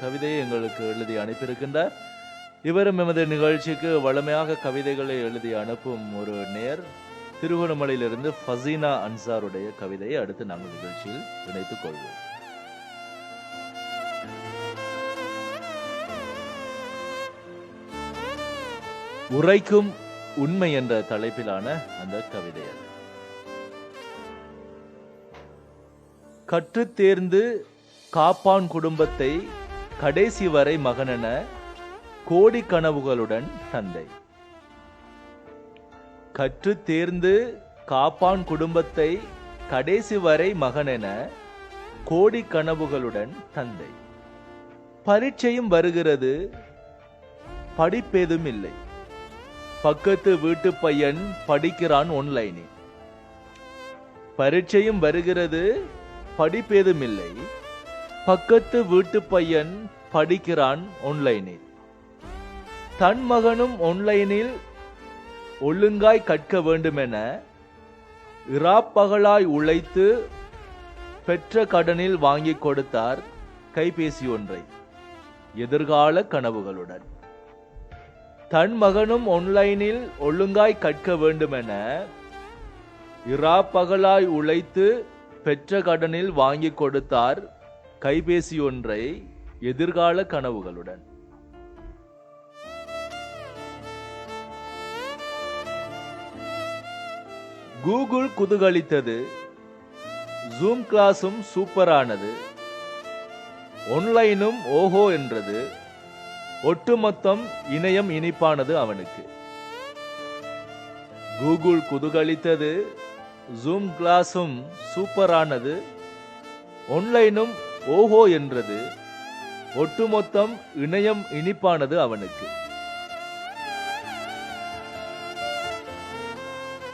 கவிதையை எங்களுக்கு எழுதி அனுப்பியிருக்கின்றார். இவரும் எமது நிகழ்ச்சிக்கு வளமையாக கவிதைகளை எழுதி அனுப்பும் ஒரு நேர் திருவண்ணாமலையிலிருந்து ஃபசீனா அன்சாருடைய கவிதையை அடுத்து நாங்கள் நிகழ்ச்சியில் இணைத்துக் கொள்வோம். உரைக்கும் உண்மை என்ற தலைப்பிலான அந்த கவிதை அது தேர்ந்து காப்பான் குடும்பத்தை கடைசி வரை மகனென கோடி கனவுகளுடன் தந்தை. கற்று தேர்ந்து காப்பான் குடும்பத்தை கடைசி வரை மகனென கோடி கனவுகளுடன் தந்தை. பரீட்சையும் வருகிறது படிப்பேதும் இல்லை பக்கத்து வீட்டு பையன் படிக்கிறான் ஒன்லைனில் பரீட்சையும் வருகிறது படிப்பேதும் இல்லை பக்கத்து வீட்டு பையன் படிக்கிறான் ஒன்லைனில் தன் மகனும் ஒன்லைனில் ஒழுங்காய் கற்க வேண்டுமென இராப்பகலாய் உழைத்து பெற்ற கடனில் வாங்கிக் கொடுத்தார் கைபேசி ஒன்றை எதிர்கால கனவுகளுடன். தன் மகனும் ஒன்லைனில் ஒழுங்காய் கற்க வேண்டுமென இராப்பகலாய் உழைத்து பெற்ற கடனில் வாங்கிக் கொடுத்தார் கைபேசி ஒன்றை எதிர்கால கனவுகளுடன். கூகுள் குதூகலித்தது ஜூம் கிளாஸும் சூப்பரானது ஒன்லைனும் ஓஹோ என்றது ஒட்டுமொத்தம் இணையம் இனிப்பானது அவனுக்கு. கூகுள் குதூகலித்தது ஜூம் கிளாஸும் சூப்பரானது ஒன்லைனும் ஓஹோ என்றது ஒட்டுமொத்தம் இணையம் இனிப்பானது அவனுக்கு.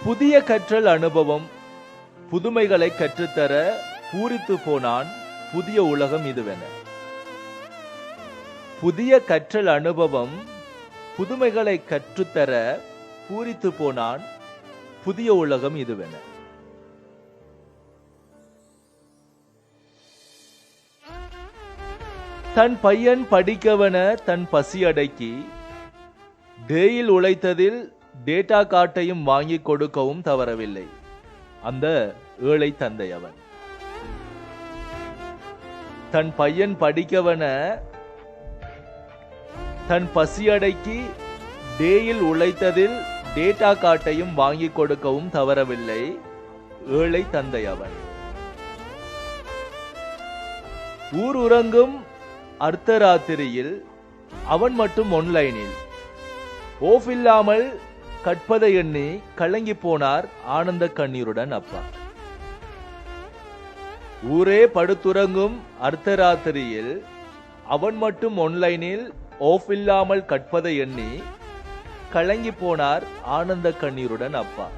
புதிய கற்றல் அனுபவம் புதுமைகளை கற்றுத்தர பூரித்து போனான் புதிய உலகம் இதுவென. புதிய கற்றல் அனுபவம் புதுமைகளை கற்றுத்தர பூரித்து போனான் புதிய உலகம் இதுவென. தன் பையன் படிக்கவன தன் பசி அடக்கி டேயில் உழைத்ததில் டேட்டா கார்டையும் வாங்கி கொடுக்கவும் தவறவில்லை. அந்த ஏழை தந்தை அவன். தன் பையன் படிக்கவன தன் பசி அடக்கி டேயில் உழைத்ததில் டேட்டா கார்டையும் வாங்கி கொடுக்கவும் தவறவில்லை. ஏழை தந்தை அவன். ஊர் உறங்கும் அர்த்தராத்திரியில் அவன் மட்டும் ஒன்லைனில் ஓஃப் இல்லாமல் கற்பதை எண்ணி கலங்கி போனார் ஆனந்த கண்ணீருடன் அப்பா. ஊரே படுத்துறங்கும் அர்த்தராத்திரியில் அவன் மட்டும் ஒன்லைனில் ஓஃப் இல்லாமல் கற்பதை எண்ணி கலங்கி போனார் ஆனந்த கண்ணீருடன் அப்பா.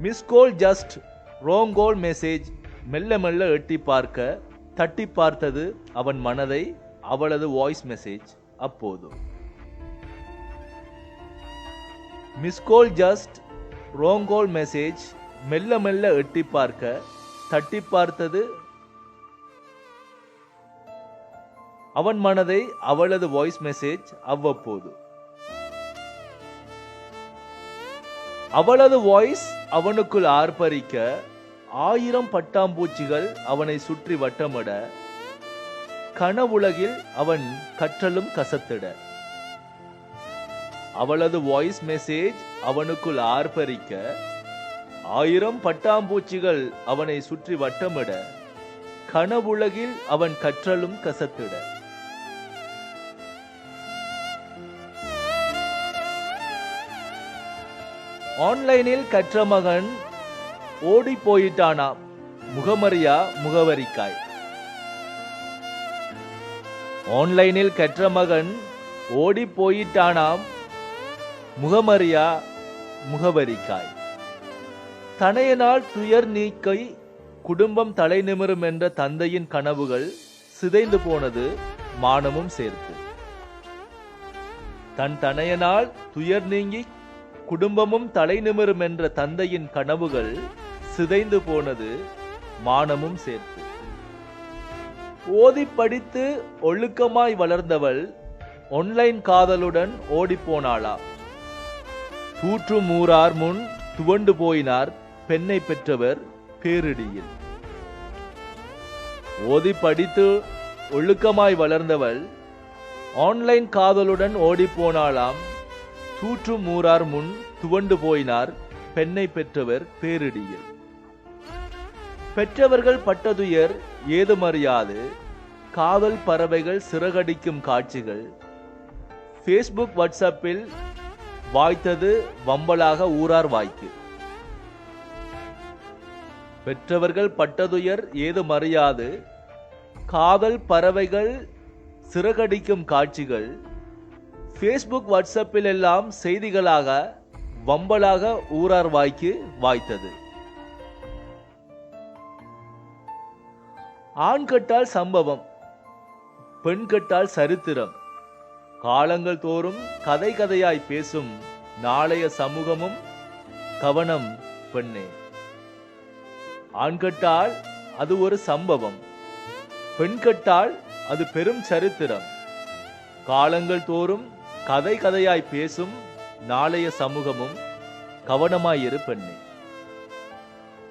Miss call just wrong call message மெல்ல மெல்ல எட்டி பார்க்க தட்டி பார்த்தது அவன் மனதை அவளது வாய்ஸ் மெசேஜ் அப்போது. Miss call just wrong call message மெல்ல மெல்ல எட்டி பார்க்க தட்டி பார்த்தது அவன் மனதை அவளது வாய்ஸ் மெசேஜ் அவ்வப்போது. அவளது வாய்ஸ் அவனுக்குள் ஆர்ப்பரிக்க ஆயிரம் பட்டாம்பூச்சிகள் அவனை சுற்றி வட்டமிட கனவுலகில் அவன் கற்றலும் கசத்திட. அவளது வாய்ஸ் மெசேஜ் அவனுக்குள் ஆர்ப்பரிக்க ஆயிரம் பட்டாம்பூச்சிகள் அவனை சுற்றி வட்டமிட கனவுலகில் அவன் கற்றலும் கசத்திட. ஆன்லைனில் கற்ற மகன் ஓடி போயிட்டானாம் முகமறியா முகவரிக்காய். ஆன்லைனில் கற்ற மகன் ஓடி போயிட்டானாம் முகமறியா முகவரிக்காய். தனையனால் துயர் நீக்கை குடும்பம் தலை நிமிரும் என்ற தந்தையின் கனவுகள் சிதைந்து போனது மானமும் சேர்த்து. தன் தனையனால் துயர் நீங்கி குடும்பமும் தலை நிமிரும் என்ற தந்தையின் கனவுகள் சிதைந்து போனது மானமும் சேர்த்து. ஓதி படித்து ஒழுக்கமாய் வளர்ந்தவள் ஒன்லைன் காதலுடன் ஓடிப்போனாளா கூற்று மூரார் முன் துவண்டு போயினார் பெண்ணை பெற்றவர் பேரிடியில். ஓதி படித்து ஒழுக்கமாய் வளர்ந்தவள் ஆன்லைன் காதலுடன் ஓடிப்போனாளாம் தூற்று மூரார் முன் துவண்டு போயினார் பெண்ணை பெற்றவர் பேரிடியில். பெற்றவர்கள் பட்டதுயர் ஏதுமறியாது காவல் பறவைகள் சிறகடிக்கும் காட்சிகள். ஃபேஸ்புக் வாட்ஸ்அப்பில் வாய்த்தது வம்பலாக ஊரார் வாய்க்கு. பெற்றவர்கள் பட்டதுயர் ஏதுமறியாது காதல் பறவைகள் சிறகடிக்கும் காட்சிகள். ஃபேஸ்புக் வாட்ஸ்அப்பில் எல்லாம் செய்திகளாக வம்பலாக ஊரார் வாய்க்கு வாய்த்தது. ஆண் கட்டால் சம்பவம் பெண் கட்டால் சரித்திரம். காலங்கள் தோறும் கதை கதையாய் பேசும் நாளைய சமூகமும் கவனம் பெண்ணே. ஆண் கட்டால் அது ஒரு சம்பவம் பெண் கட்டால் அது பெரும் சரித்திரம். காலங்கள் தோறும் கதை கதையாய் பேசும் நாளைய சமூகமும் கவனமாயிரு பெண்ணே.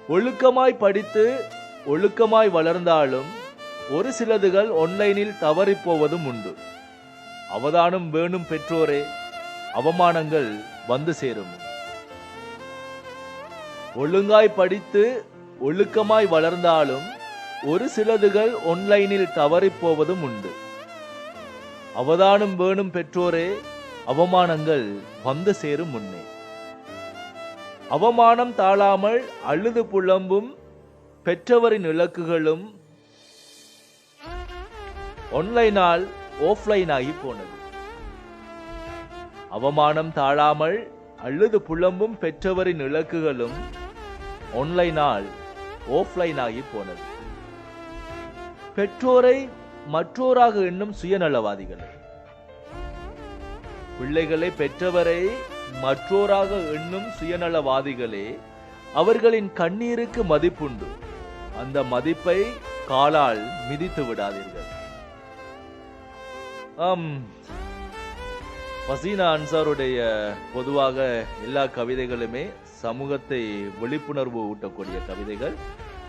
ஒழுக்கமாய் படித்து ஒழுக்கமாய் வளர்ந்தாலும் ஒரு சிலதுகள் ஒன்லைனில் தவறிப் போவதும் உண்டு. அவதானம் வேணும் பெற்றோரே அவமானங்கள் வந்து சேரும். ஒழுங்காய் படித்து ஒழுக்கமாய் வளர்ந்தாலும் ஒரு சிலதுகள் ஒன்லைனில் தவறிப்போவதும் உண்டு. அவதானம் வேணும் பெற்றோரே அவமானங்கள் வந்து சேரும் முன்னே. அவமானம் தாழாமல் அழுது புலம்பும் பெற்றவரின் இலக்குகளும் ஒன்லைனால் ஆஃப்லைன் ஆகி போனது. அவமானம் தாழாமல் அழுது புலம்பும் பெற்றவரின் இலக்குகளும் ஒன்லைனால் ஆஃப்லைன் ஆகி போனது. பெற்றோரை மற்றோராக எண்ணும் சுயநலவாதிகள் பிள்ளைகளை பெற்றவரை மற்றோராக எண்ணும் சுயநலவாதிகளே அவர்களின் கண்ணீருக்கு மதிப்புண்டு. அந்த மதிப்பை காலால் மிதித்து விடாதீர்கள். ஆம். அன்சாருடைய பொதுவாக எல்லா கவிதைகளுமே சமூகத்தை விழிப்புணர்வு ஊட்டக்கூடிய கவிதைகள்.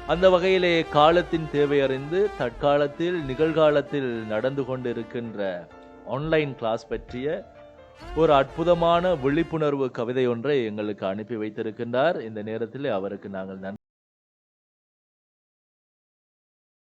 அந்த வகையிலே காலத்தின் தேவை அறிந்து தற்காலத்தில் நிகழ்காலத்தில் நடந்து கொண்டிருக்கின்ற ஆன்லைன் கிளாஸ் பற்றிய ஒரு அற்புதமான விழிப்புணர்வு கவிதை ஒன்றை எங்களுக்கு அனுப்பி வைத்திருக்கின்றார். இந்த நேரத்தில் அவருக்கு நாங்கள் நன்றி